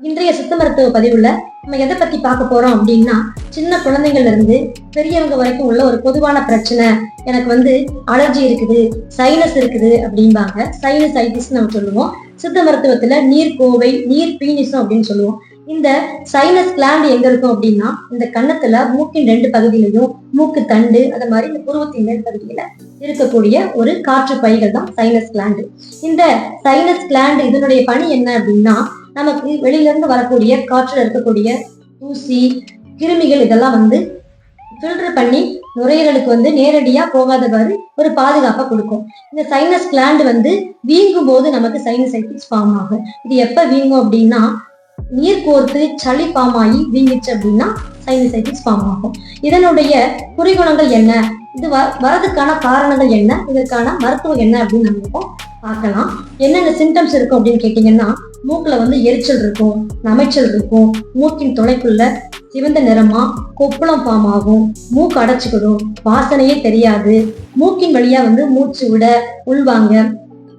இன்றைய சித்த மருத்துவ பதிவுல நம்ம எதை பத்தி பார்க்க போறோம் அப்படின்னா சின்ன குழந்தைங்கள்ல இருந்து பெரியவங்க வரைக்கும் உள்ள ஒரு பொதுவான பிரச்சனை. எனக்கு வந்து அலர்ஜி இருக்குது சைனஸ் இருக்குது அப்படிம்பாங்க. சைனஸ் நம்ம சொல்லுவோம். சித்த மருத்துவத்துல நீர் கோவை நீர் பீனிசம் அப்படின்னு சொல்லுவோம். இந்த சைனஸ் கிளாண்ட் எங்க இருக்கும் அப்படின்னா இந்த கன்னத்துல மூக்கின் ரெண்டு பகுதியிலையும் மூக்கு தண்டு அது மாதிரி இந்த புருவத்தின் மேல் பகுதியில இருக்கக்கூடிய ஒரு காற்று பைகள் தான் சைனஸ் கிளாண்டு இந்த சைனஸ் கிளாண்டு இதனுடைய பணி என்ன அப்படின்னா நமக்கு வெளியிலிருந்து வரக்கூடிய காற்றில் இருக்கக்கூடிய தூசி கிருமிகள் இதெல்லாம் வந்து ஃபில்டர் பண்ணி நுரையீரலுக்கு வந்து நேரடியா போகாதவாறு ஒரு பாதுகாப்பை கொடுக்கும். இந்த சைனஸ் கிளாண்ட் வந்து வீங்கும் போது நமக்கு சைனசைட்டிஸ் ஃபார்ம் ஆகும். இது எப்ப வீங்கும் அப்படின்னா நீர் கோர்த்து சளி ஃபார்ம் ஆகி வீங்கிச்சு அப்படின்னா சைனசைட்டிஸ் ஃபார்ம் ஆகும். இதனுடைய குறிகுணங்கள் என்ன? இது வ வரதுக்கான காரணங்கள் என்ன? இதற்கான மருத்துவம் என்ன அப்படின்னு நம்ம பார்க்கலாம். என்னென்ன சிம்டம்ஸ் இருக்கும் அப்படின்னு கேட்டிங்கன்னா மூக்குல வந்து எரிச்சல் இருக்கும் நமைச்சல் இருக்கும் மூக்கின் துளைக்குள்ள சிவந்த நிறமா கொப்பளம் பாமாகும் ஆகும் மூக்கு அடைச்சிக்கிடும் வாசனையே தெரியாது. மூக்கின் வழியா வந்து மூச்சு விட உள்வாங்க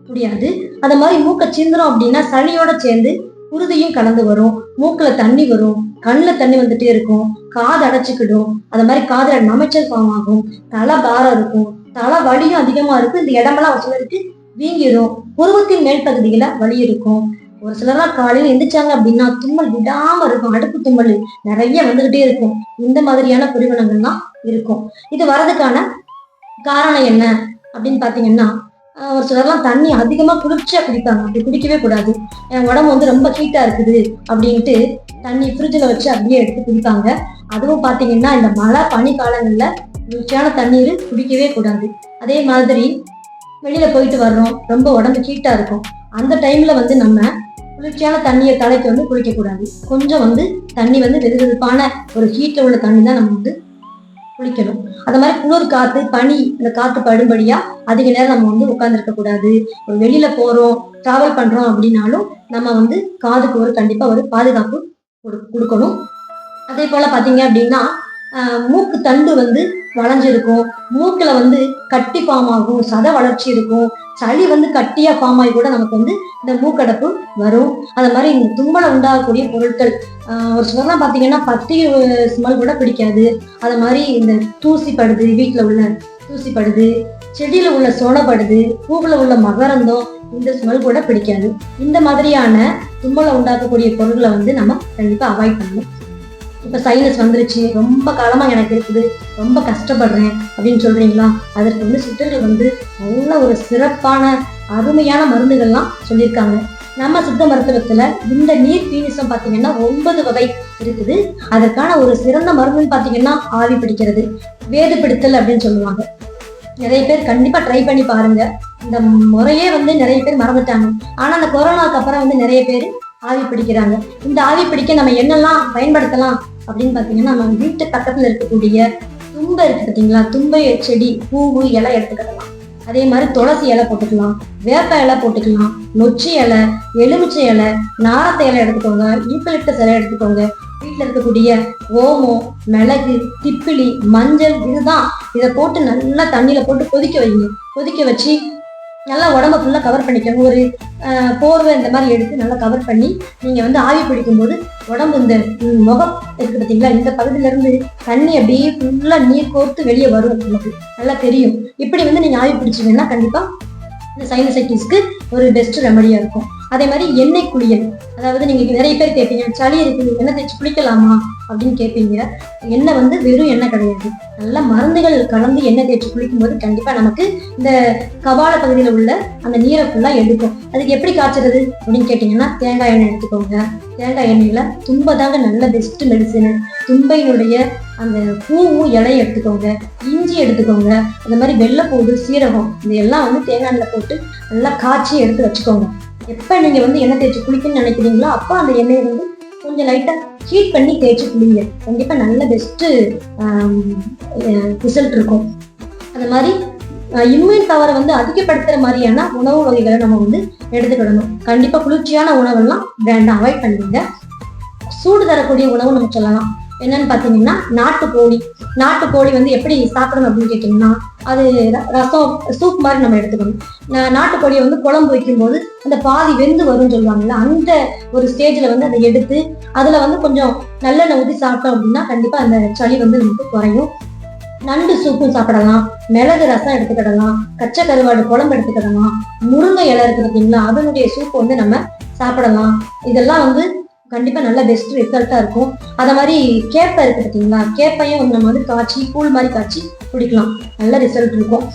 முடியாது. அத மாதிரி மூக்கை சிந்துறோம் அப்படின்னா சளியோட சேர்ந்து குருதியும் கலந்து வரும் மூக்குல தண்ணி வரும் கண்ணுல தண்ணி வந்துட்டே இருக்கும் காது அடைச்சிக்கிடும். அது மாதிரி காதுல நமைச்சல் பாமாகும் ஆகும் தலை பாரம் இருக்கும் தலை வலியும் அதிகமா இருக்கும் இந்த இடமெல்லாம் ஒரு சிலருக்கு வீங்கிடும். புருவத்தின் மேல் பகுதியில வலி இருக்கும். ஒரு சிலர்லாம் காலையில எந்திரிச்சாங்க அப்படின்னா தும்மல் விடாம இருக்கும் அடுப்பு தும்மல் நிறைய வந்துகிட்டே இருக்கும். இந்த மாதிரியான குறிவனங்கள்லாம் இருக்கும். இது வரதுக்கான காரணம் என்ன அப்படின்னு பாத்தீங்கன்னா ஒரு சிலர்லாம் தண்ணி அதிகமா குளிர்ச்சியா குடிப்பாங்க. அப்படி குடிக்கவே கூடாது. என் உடம்பு வந்து ரொம்ப ஹீட்டா இருக்குது அப்படின்ட்டு தண்ணி ஃப்ரிட்ஜில் வச்சு அப்படியே எடுத்து குடிப்பாங்க. அதுவும் பாத்தீங்கன்னா இந்த மழை பனி காலங்கள்ல குளிர்ச்சியான தண்ணீர் குடிக்கவே கூடாது. அதே மாதிரி வெளியில போயிட்டு வர்றோம். ரொம்ப உடம்பு ஹீட்டா இருக்கும். அந்த டைம்ல வந்து நம்ம குளிர்ச்சியான தண்ணியை தலைக்கு வந்து குளிக்கக்கூடாது. கொஞ்சம் வந்து தண்ணி வந்து வெது வெதுப்பான ஒரு ஹீட்டில் உள்ள தண்ணி தான் நம்ம வந்து குளிக்கணும். அது மாதிரி குளிர் காத்து பனி இந்த காத்து படும்படியா அதிக நேரம் நம்ம வந்து உட்கார்ந்துருக்க கூடாது. ஒரு வெளியில போறோம் டிராவல் பண்றோம் அப்படின்னாலும் நம்ம வந்து காதுக்கு ஒரு கண்டிப்பா ஒரு பாதுகாப்பு கொடு- கொடுக்கணும். அதே போல பாத்தீங்க அப்படின்னா மூக்கு தண்டு வந்து வளைஞ்சிருக்கும். மூக்கில் வந்து கட்டி ஃபார்ம் ஆகும் சத வளர்ச்சி இருக்கும். சளி வந்து கட்டியா ஃபார்ம் ஆகி கூட நமக்கு வந்து இந்த மூக்கடைப்பு வரும். அது மாதிரி இந்த தும்மலை உண்டாகக்கூடிய பொருட்கள் ஒரு சிலர்லாம் பாத்தீங்கன்னா பத்தி ஸ்மெல் கூட பிடிக்காது. அது மாதிரி இந்த தூசி படுது வீட்டில் உள்ள தூசி படுது செடியில உள்ள சோளப்படுது பூவில் உள்ள மகரந்தம் இந்த ஸ்மெல் கூட பிடிக்காது. இந்த மாதிரியான தும்மலை உண்டாக்கக்கூடிய பொருட்களை வந்து நம்ம கண்டிப்பா அவாய்ட் பண்ணணும். இப்ப சைனஸ் வந்துருச்சு ரொம்ப காலமா எனக்கு இருக்குது ரொம்ப கஷ்டப்படுறேன் அப்படின்னு சொல்றீங்களா? அதற்கு வந்து சித்தர்கள் வந்து நல்ல ஒரு சிறப்பான அருமையான மருந்துகள்லாம் சொல்லியிருக்காங்க. நம்ம சித்த மருத்துவத்துல இந்த நீர் பீனிசம் பாத்தீங்கன்னா ஒன்பது வகை இருக்குது. அதற்கான ஒரு சிறந்த மருந்துன்னு பாத்தீங்கன்னா ஆவி பிடிக்கிறது வேது பிடித்தல் அப்படின்னு சொல்லுவாங்க. நிறைய பேர் கண்டிப்பா ட்ரை பண்ணி பாருங்க. இந்த முறையே வந்து நிறைய பேர் மறந்துட்டாங்க. ஆனா அந்த கொரோனாக்கு அப்புறம் வந்து நிறைய பேர் ஆவி பிடிக்கிறாங்க. இந்த ஆவி பிடிக்க நம்ம என்னெல்லாம் பயன்படுத்தலாம் அப்படின்னு பாத்தீங்கன்னா நம்ம வீட்டு பக்கத்துல இருக்கக்கூடிய தும்பை இருக்கு பாத்தீங்களா தும்பை செடி பூவு இலை எடுத்துக்கலாம் அதே மாதிரி துளசி இலை போட்டுக்கலாம் வேப்ப இலை போட்டுக்கலாம் நொச்சி இலை எலுமிச்சை இலை நாரத்தை இலை எடுத்துக்கோங்க ஈக்கலிப்டஸ் இலை எடுத்துக்கோங்க. வீட்டில் இருக்கக்கூடிய ஓமம் மிளகு திப்பிலி மஞ்சள் இதுதான். இதை போட்டு நல்லா தண்ணியில போட்டு கொதிக்க வைங்க. கொதிக்க வச்சு நல்லா உடம்ப ஃபுல்லாக கவர் பண்ணிக்கோங்க. ஒரு போர்வை இந்த மாதிரி எடுத்து நல்லா கவர் பண்ணி நீங்கள் வந்து ஆவி பிடிக்கும்போது உடம்பு இந்த முகம் இருக்கு பார்த்தீங்களா? இந்த பகுதியிலேருந்து தண்ணி அப்படியே ஃபுல்லாக நீர் கோர்த்து வெளியே வரும் உங்களுக்கு. நல்லா தெரியும். இப்படி வந்து நீங்கள் ஆவி பிடிச்சீங்கன்னா கண்டிப்பாக இந்த சைனசைட்டிஸ்க்கு ஒரு பெஸ்ட் ரெமடியாக இருக்கும். அதே மாதிரி எண்ணெய் குளியல். அதாவது நீங்கள் நிறைய பேர் கேட்பீங்க சளி இருக்குது எண்ணெய் தேய்ச்சி குளிக்கலாமா? அப்படின்னு கேட்பீங்க. எண்ணெய் வந்து வெறும் எண்ணெய் கிடையாது. நல்ல மருந்துகள் கலந்து எண்ணெய் தேய்ச்சி குளிக்கும்போது கண்டிப்பா நமக்கு இந்த கபால பகுதியில உள்ள அந்த நீரை ஃபுல்லா எடுக்கும். அதுக்கு எப்படி காய்ச்சறது அப்படின்னு கேட்டீங்கன்னா தேங்காய் எண்ணெய் எடுத்துக்கோங்க. தேங்காய் எண்ணெயில தும்பை தாங்க நல்ல பெஸ்ட் மெடிசனு தும்பையினுடைய அந்த பூவும் இலையை எடுத்துக்கோங்க. இஞ்சி எடுத்துக்கோங்க. அந்த மாதிரி வெள்ளைப்பூடு சீரகம் இது எல்லாம் வந்து தேங்காய் எண்ணெய் போட்டு நல்லா காய்ச்சி எடுத்து வச்சுக்கோங்க. எப்போ நீங்கள் வந்து எண்ணெய் தேய்ச்சி குளிக்கணும்னு நினைக்கிறீங்களோ அப்போ அந்த எண்ணெயை வந்து கொஞ்சம் லைட்டா ஹீட் பண்ணி தேய்ச்சி குளிங்க. கண்டிப்பா நல்ல பெஸ்ட் ரிசல்ட் இருக்கும். அந்த மாதிரி இம்யூன் பவரை வந்து அதிகப்படுத்துற மாதிரியான உணவு வகைகளை நம்ம வந்து எடுத்துக்கிடணும். கண்டிப்பா குளிர்ச்சியான உணவெல்லாம் வேண்டாம். அவாய்ட் பண்ணிடுங்க. சூடு தரக்கூடிய உணவு நம்ம சொல்லலாம். என்னன்னு பாத்தீங்கன்னா நாட்டுக்கோழி. நாட்டுக்கோழி வந்து எப்படி சாப்பிடணும் அப்படின்னு கேட்டீங்கன்னா அது ர- ரசம் சூப் மாதிரி நம்ம எடுத்துக்கணும். நாட்டுக்கோழியை வந்து குழம்பு வைக்கும்போது அந்த பாதி வெந்து வரும்னு சொல்லுவாங்கல்ல அந்த ஒரு ஸ்டேஜ்ல வந்து அதை எடுத்து அதுல வந்து கொஞ்சம் நல்லெண்ணெய் ஊற்றி சாப்பிட்டோம் அப்படின்னா கண்டிப்பா அந்த சளி வந்து நமக்கு குறையும். நண்டு சூப்பும் சாப்பிடலாம். மிளகு ரசம் எடுத்துக்கிடலாம். கச்சை கருவாடு குழம்பு எடுத்துக்கிடலாம். முருங்கை இலை இருக்கு பார்த்தீங்களா அதனுடைய சூப் வந்து நம்ம சாப்பிடலாம். இதெல்லாம் வந்து கண்டிப்பா நல்ல பெஸ்ட் ரிசல்ட்டா இருக்கும். அத மாதிரி கேப்பை இருக்கு பார்த்தீங்களா கேப்பையும் வந்து நம்ம வந்து காய்ச்சி கூழ் மாதிரி காய்ச்சி குடிக்கலாம். நல்ல ரிசல்ட் இருக்கும்.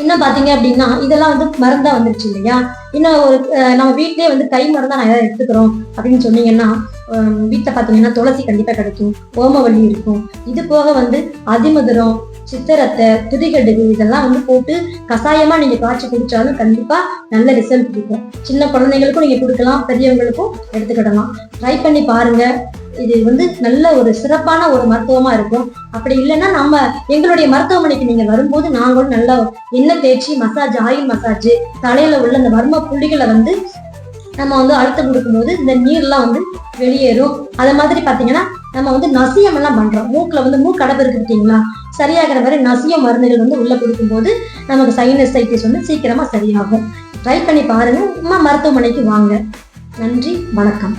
இன்னும் பாத்தீங்க அப்படின்னா இதெல்லாம் வந்து மருந்தா வந்துருச்சு இல்லையா? இன்னும் ஒரு நம்ம வீட்லயே வந்து கை மருந்தா நான் ஏதாவது எடுத்துக்கிறோம் அப்படின்னு சொன்னீங்கன்னா அஹ், பார்த்தீங்கன்னா பாத்தீங்கன்னா துளசி கண்டிப்பா கிடைக்கும். ஓமவல்லி இருக்கும். இது போக வந்து அதிமதுரம் சித்தரத்தை துதிகடுகு இதெல்லாம் வந்து போட்டு கஷாயமா நீங்க காய்ச்சி குடிச்சாலும் கண்டிப்பா நல்ல ரிசல்ட் இருக்கும் சின்ன குழந்தைங்களுக்கும் நீங்க கொடுக்கலாம் பெரியவங்களுக்கும் எடுத்துக்கிடலாம் ட்ரை பண்ணி பாருங்க. இது வந்து நல்ல ஒரு சிறப்பான ஒரு மருத்துவமா இருக்கும். அப்படி இல்லைன்னா நம்ம எங்களுடைய மருத்துவமனைக்கு நீங்க வரும்போது நாங்களும் நல்ல எண்ணெய் தேய்ச்சி மசாஜ் ஆயில் மசாஜ் தலையில உள்ள அந்த வர்ம புள்ளிகளை வந்து நம்ம வந்து அழுத்தம் கொடுக்கும்போது இந்த நீர்லாம் வந்து வெளியேறும். அது மாதிரி பாத்தீங்கன்னா நம்ம வந்து நசியம் எல்லாம் பண்றோம். மூக்குல வந்து மூக்கடப்பு இருக்கு பார்த்தீங்களா? சரியாகிற வரை நசியம் மருந்துகள் வந்து உள்ள கொடுக்கும்போது நமக்கு சைனசைட்டிஸ் வந்து சீக்கிரமா சரியாகும். ட்ரை பண்ணி பாருங்க. அம்மா மருத்துவமனைக்கு வாங்க. நன்றி. வணக்கம்.